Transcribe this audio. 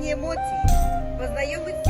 позитивні емоції, познайомить